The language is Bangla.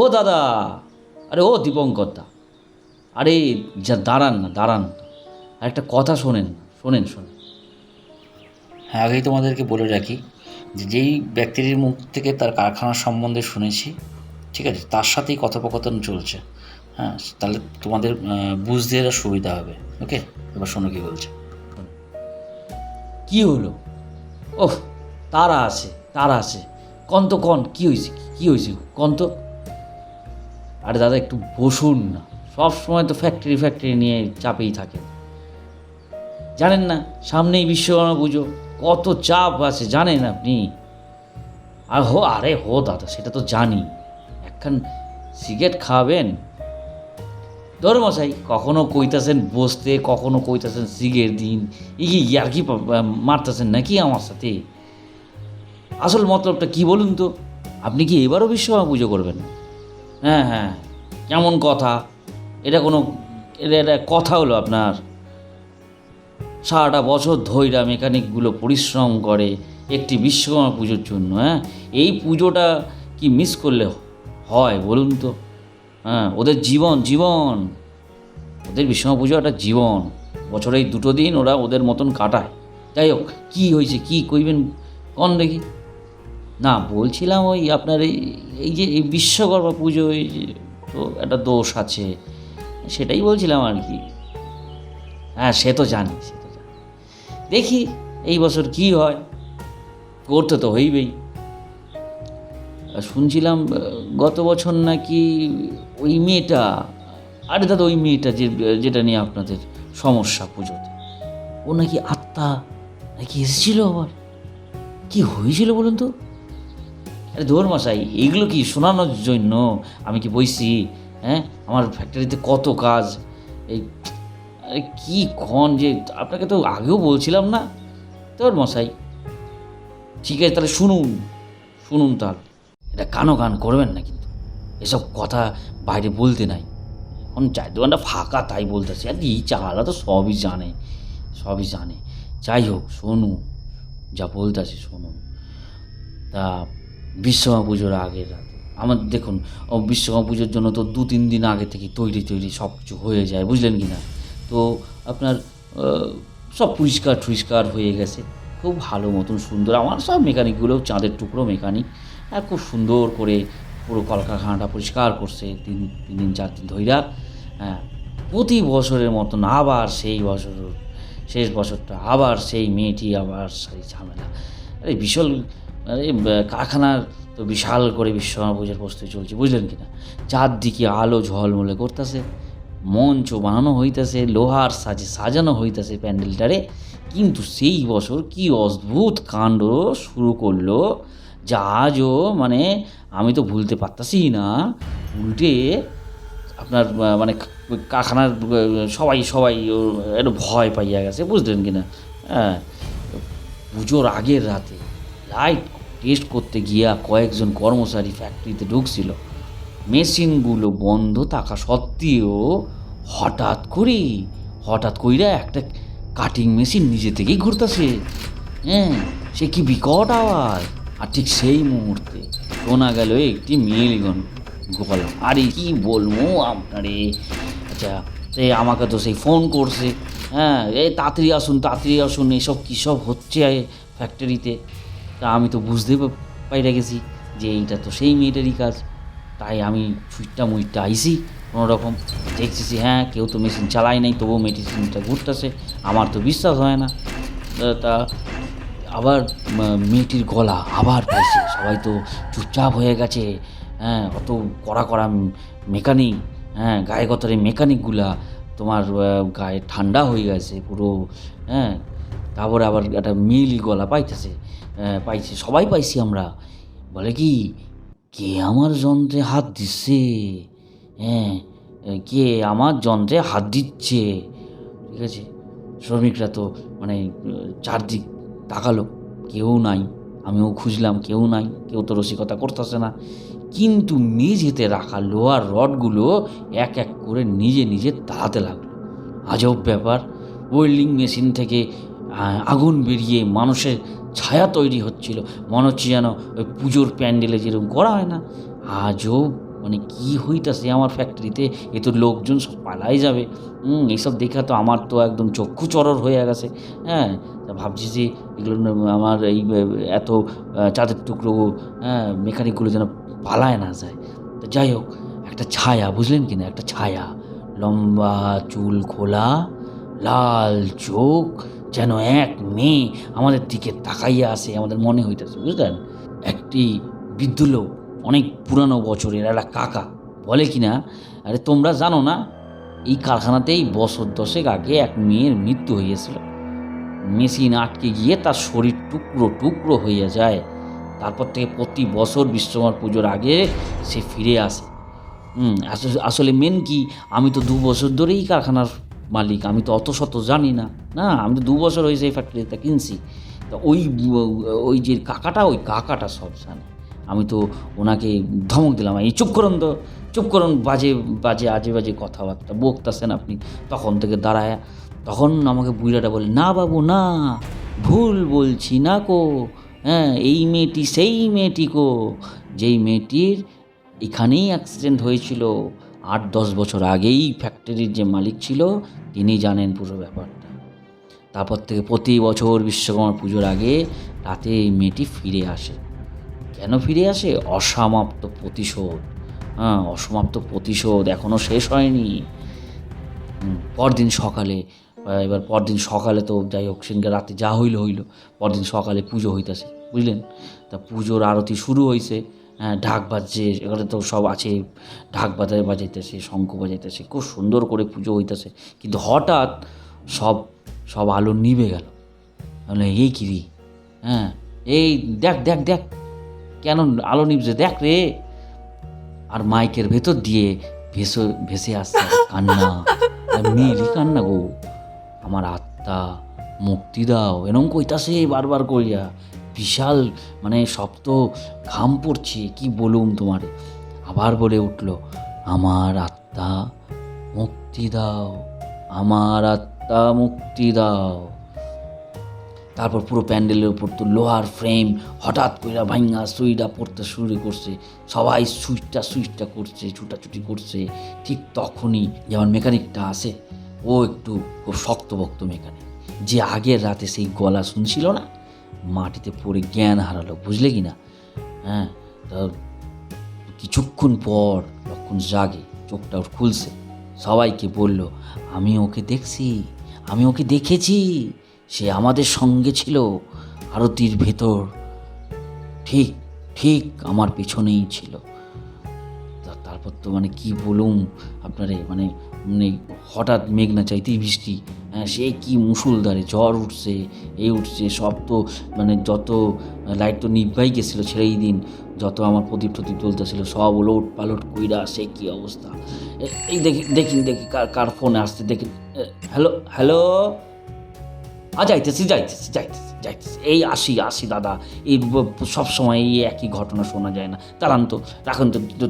ও দাদা আরে ও দীপঙ্কর দা আরে যা দাঁড়ান না দাঁড়ান আর একটা কথা শোনেন শোনেন শোনেন। হ্যাঁ আগেই তোমাদেরকে বলে রাখি যে যেই ব্যক্তির মুখ থেকে তার কারখানার সম্বন্ধে শুনেছি ঠিক আছে তার সাথেই কথোপকথন চলছে। হ্যাঁ তাহলে তোমাদের বুঝতে এরা সুবিধা হবে ওকে? এবার শোনো কি বলছে। কি হলো? ওহ তারা আছে তারা আছে। কন তো কন কি হয়েছে কি হয়েছে কন তো আরে দাদা একটু বসুন না। সব সময় তো ফ্যাক্টরি ফ্যাক্টরি নিয়ে চাপেই থাকে জানেন না, সামনেই বিশ্বকর্মা পুজো। কত চাপ আছে, জানেন আপনি? আর হো, আরে হো দাদা, সেটা তো জানি। একখান সিগারেট খাবেন? ধর্মশাই, কখনো কইতাছেন বসতে, কখনো কইতাছেন সিগের দিন। ই আর কি মারতেছেন নাকি আমার সাথে? আসল মতলবটা কি বলুন তো? আপনি কি এবারও বিশ্বকর্মা পুজো করবেন? হ্যাঁ হ্যাঁ। কেমন কথা? এটা কোনো, এটা কথা হলো আপনার। সারাটা বছর ধৈরা মেকানিকগুলো পরিশ্রম করে একটি বিশ্বকর্মা পুজোর জন্য হ্যাঁ? এই পুজোটা কি মিস করলে হয় বলুন তো? হ্যাঁ ওদের জীবন জীবন। ওদের বিশ্বকর্মা পুজো একটা জীবন। বছরে এই দুটো দিন ওরা ওদের মতন কাটায়। যাই হোক, কী হয়েছে, কী কইবেন কন দেখি। না, বলছিলাম ওই আপনার এই এই যে এই বিশ্বকর্মা পুজো, এই যে তো একটা দোষ আছে, সেটাই বলছিলাম আর কি। হ্যাঁ সে তো জানি, সে তো জানি। দেখি এই বছর কি হয়, করতে তো হইবেই। শুনছিলাম গত বছর নাকি ওই মেয়েটা, আরে দাদা, ওই মেয়েটা যে, যেটা নিয়ে আপনাদের সমস্যা পুজোতে, ও নাকি আত্মা নাকি এসেছিল আবার? কি হয়েছিল বলুন তো? আরে ধর মশাই, এইগুলো কি শোনানোর জন্য? আমি কি বইছি? হ্যাঁ? আমার ফ্যাক্টরিতে কত কাজ? এই, আরে কী ক্ষণ যে, আপনাকে তো আগেও বলছিলাম না। তোর মশাই। ঠিক আছে, তাহলে শুনুন শুনুন তাহলে। এটা কানো গান করবেন না কিন্তু। এসব কথা বাইরে বলতে নাই। এখন চায়ের দোকানটা ফাঁকা, তাই বলতেছে। আর এই চালা তো সবই জানে সবই জানে। যাই হোক শোনু যা বলতেছে শুনুন। তা বিশ্বকর্মা পুজোর আগের রাতে। আমার দেখুন বিশ্বকর্মা পুজোর জন্য তো দু, তিন দিন আগে থেকে তৈরি তৈরি সব কিছু হয়ে যায়, বুঝলেন কি না? তো আপনার সব পরিষ্কার টরিষ্কার হয়ে গেছে। খুব ভালো মতন সুন্দর। আমার সব মেকানিকগুলো চাঁদের টুকরো মেকানিক আর খুব সুন্দর করে পুরো কলকারখানাটা পরিষ্কার করছে তিন তিন দিন, চার দিন ধইরা। হ্যাঁ প্রতি বছরের মতন আবার সেই বছর, শেষ বছরটা আবার সেই মেয়েটি আবার সেই ঝামেলা। আরে বিশাল ব- কারখানার তো বিশাল করে বিশ্বকর্মা পুজোর প্রস্তুতি চলছে, বুঝলেন কি না? চারদিকে আলো ঝলমলে করতেছে মঞ্চ বানানো হইতেছে, লোহার সাজে সাজানো হইতেছে প্যান্ডেলটারে। কিন্তু সেই বছর কি অদ্ভুত কাণ্ড শুরু করল, যা আজও মানে আমি তো ভুলতে পারতাছি না। উল্টে আপনার মানে কারখানার সবাই সবাই একটু ভয় পাইয়া গেছে, বুঝলেন কি না? হ্যাঁ পুজোর আগের রাতে, লাইট টেস্ট করতে গিয়া কয়েকজন কর্মচারী ফ্যাক্টরিতে ঢুকছিল। মেশিনগুলো বন্ধ থাকা সত্ত্বেও হঠাৎ করে হঠাৎ কইরা একটা কাটিং মেশিন নিজে থেকেই ঘুরতেছে। হ্যাঁ সে কি বিকট আওয়াজ? আর ঠিক সেই মুহূর্তে শোনা গেল একটি মেলগন গলা আরে কি বলব আপনারে? আচ্ছা সে আমাকে তো সেই ফোন করছে। হ্যাঁ এই তাড়াতাড়ি আসুন তাড়াতাড়ি আসুন, এসব কী সব হচ্ছে ফ্যাক্টরিতে তা আমি তো বুঝতে পাইরা গেছি যে এইটা তো সেই মেয়েটারই কাজ। তাই আমি ছুটটা মুইটটা আইসি কোনো রকম দেখতেছি হ্যাঁ কেউ তো মেশিন চালায় নাই, তবুও মেডিসিনটা ঘুরতেছে, আমার তো বিশ্বাস হয় না। তা- আবার মেয়েটির গলা আবার পাইছে, সবাই তো চুপচাপ হয়ে গেছে। হ্যাঁ অত কড়া কড়া মেকানিক হ্যাঁ গায়ে গতরে মেকানিকগুলা তোমার গায়ে ঠান্ডা হয়ে গেছে পুরো হ্যাঁ তারপরে আবার একটা মিল গলা পাইতেছে। পাইছে, সবাই পাইছি আমরা। বলে কি, কে আমার যন্ত্রে হাত দিচ্ছে? হ্যাঁ কে আমার যন্ত্রে হাত দিচ্ছে? ঠিক আছে, শ্রমিকরা তো মানে চারদিক তাকালো, কেউ নাই, আমিও খুঁজলাম, কেউ নাই, কেউ তো রসিকতা করতেছে না। কিন্তু মেঝেতে রাখা লোহার রডগুলো এক এক করে নিজে নিজে তাড়াতে লাগল। আজব ব্যাপার, ওয়েল্ডিং মেশিন থেকে আগুন বেরিয়ে মানুষের ছায়া তৈরি হচ্ছিল। মনে হচ্ছে যেন ওই পুজোর প্যান্ডেলে যেরকম করা হয় না। আজও মানে কি হইতাছে আমার ফ্যাক্টরিতে? এ তো লোকজন সব পালাই যাবে। হুম এইসব দেখা তো আমার তো একদম চক্ষু চরর হয়ে গেছে। হ্যাঁ তা ভাবছি যে এগুলো আমার এই এত চাঁদের টুকরো হ্যাঁ মেকানিকগুলো যেন পালায় না যায়। তো যাই হোক, একটা ছায়া, বুঝলেন কি না? একটা ছায়া। লম্বা চুল খোলা, লাল চোখ যেন এক মেয়ে আমাদের দিকে তাকাইয়া আসে, আমাদের মনে হইতেছে, বুঝলেন? একটি বৃদ্ধ লোক, অনেক পুরানো বছরের, একটা কাকা। বলে কি না আরে তোমরা জানো না, এই কারখানাতেই বছর দশেক আগে এক মেয়ের মৃত্যু হইয়াছিল। মেশিন আটকে গিয়ে তার শরীর টুকরো টুকরো হয়ে যায়। তারপর থেকে প্রতি বছর বিশ্বকর্মা পুজোর আগে সে ফিরে আসে। আসলে মেন কি? আমি তো দু বছর ধরেই কারখানার মালিক, আমি তো অত শত জানি না। না, আমি তো দু বছর হয়েছে এই ফ্যাক্টরিতে কিনছি। তা ওই ওই যে কাকাটা, ওই কাকাটা সব জানে। আমি তো ওনাকে ধমক দিলাম, এই চুপ করুন তো, চুপ করুন, বাজে বাজে, আজে বাজে কথাবার্তা বকতেছেন আপনি। তখন থেকে দাঁড়ায়, তখন আমাকে বুড়াটা বলে, না বাবু, না, ভুল বলছি না কো। হ্যাঁ এই মেয়েটি, সেই মেয়েটি কো। যেই মেয়েটির এখানেই অ্যাক্সিডেন্ট হয়েছিল আট দশ বছর আগেই ফ্যাক্টরির যে মালিক ছিল, তিনি জানেন পুরো ব্যাপারটা। তারপর থেকে প্রতি বছর বিশ্বকর্মা পুজোর আগে রাতে এই মেয়েটি ফিরে আসে। কেন ফিরে আসে? অসমাপ্ত প্রতিশোধ। হ্যাঁ অসমাপ্ত প্রতিশোধ এখনও শেষ হয়নি। পরদিন সকালে এবার পরদিন সকালে তো যাই হোক, সেদিনকে রাতে যা হইল হইল, পরদিন সকালে পুজো হইতেছে, বুঝলেন? তা পুজোর আরতি শুরু হয়েছে হ্যাঁ ঢাক বাজছে, এখানে তো সব আছে, ঢাক বাজায় বাজাইতেছে, শঙ্খ বাজাইতেছে, খুব সুন্দর করে পুজো হইতেছে। কিন্তু হঠাৎ সব সব আলো নিভে গেল। মানে এই কিরি হ্যাঁ এই দেখ দেখ দেখ, কেন আলো নিভছে? দেখ রে। আর মাইকের ভেতর দিয়ে ভেসে ভেসে আসছে কান্না। মেয়েরই কান্না গো? আমার আত্মা মুক্তি দাও। এরম কইতাছে বারবার কইয়া। বিশাল মানে শব্দ ঘাম পড়ছে, কি বলুম তোমারে? আবার বলে উঠল, আমার আত্মা মুক্তি দাও, আমার আত্মা মুক্তি দাও। তারপর পুরো প্যান্ডেলের উপর তো লোহার ফ্রেম, হঠাৎ কইরা ভাঙ্গা সুইটা পড়তে শুরু করছে। সবাই সুইচটা সুইচটা করছে, ছুটাছুটি করছে। ঠিক তখনই যেমন মেকানিকটা আসে ও একটু খুব শক্তভক্ত মেকানিক। যে আগের রাতে সেই গলা শুনছিল না? মাটিতে পড়ে জ্ঞান হারালো, বুঝলে কি না? হ্যাঁ তা কিছুক্ষণ পর লক্ষণ জাগে, চোখটা ওর খুলছে। সবাইকে বলল, আমি ওকে দেখছি, আমি ওকে দেখেছি, সে আমাদের সঙ্গে ছিল, আরতির ভেতর। ঠিক ঠিক আমার পেছনেই ছিল। তারপর তো মানে কি বলুম আপনারে মানে মানে হঠাৎ মেঘ না চাইতেই বৃষ্টি হ্যাঁ সে কি মুসুলধারে ঝড় উঠছে এ উঠছে, সব তো মানে যত লাইট তো নিভাই গেছিল ছেড়েই দিন, যত আমার প্রদীপ টদীপ জ্বলতেছিল, সব ওলট পালট কইরা সে কি অবস্থা? এই দেখি দেখি দেখি, কার কার ফোনে আসতে দেখি হ্যালো হ্যালো আ, যাইতেছি যাইতেছি যাইতেছি যাইতেছি। এই আসি আসি দাদা। এই সব সময় এই একই ঘটনা শোনা যায় না। দাঁড়ান তো, রাখুন তো